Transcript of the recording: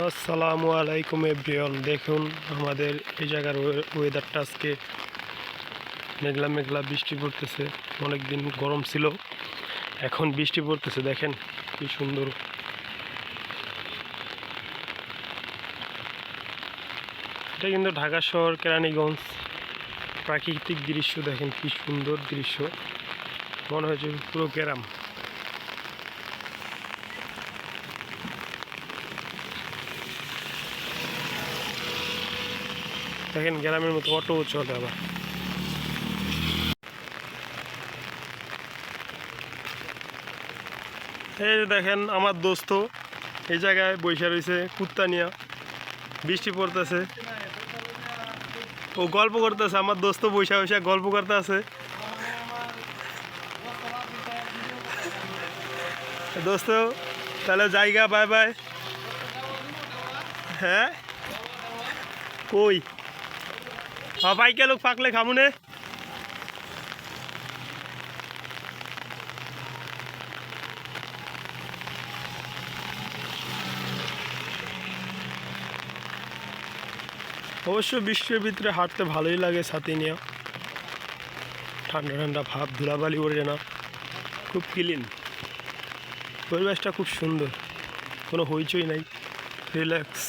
আসসালামু আলাইকুম, এভরিওয়ান। দেখুন, আমাদের এই জায়গার ওয়ে- ওয়েদারটা আজকে মেঘলা মেঘলা বৃষ্টি পড়তেছে। অনেক দিন গরম ছিল, এখন বৃষ্টি পড়তেছে, দেখেন কি সুন্দর। এটা কিন্তু ঢাকা শহর, কেরানীগঞ্জ প্রাকৃতিক দৃশ্য, দেখেন কি সুন্দর দৃশ্য। মনে হচ্ছে পুরো গ্রাম দেখেন গ্রামের মতো অটো চলে আবার। এই যে দেখেন আমার দোস্ত, এই জায়গায় বৈশা রয়েছে কুত্তা নিয়ে। বৃষ্টি পড়তেছে। ও গল্প করতেছে, আমার দোস্ত বৈশা বৈশা গল্প করতে আছে। দোস্ত, তাহলে জায়গা, বাই বাই। হ্যাঁ? কই? হ্যাঁ বাইকে লোক পাকলে খামুনে অবশ্য বৃষ্টির ভিতরে হাঁটতে ভালোই লাগে ছাতি নিয়ে। ঠান্ডা ঠান্ডা ভাব, ধুলাবালি ওঠে না। খুব ক্লিন। পরিবেশটা খুব সুন্দর। কোনো হইচই নাই। রিল্যাক্স।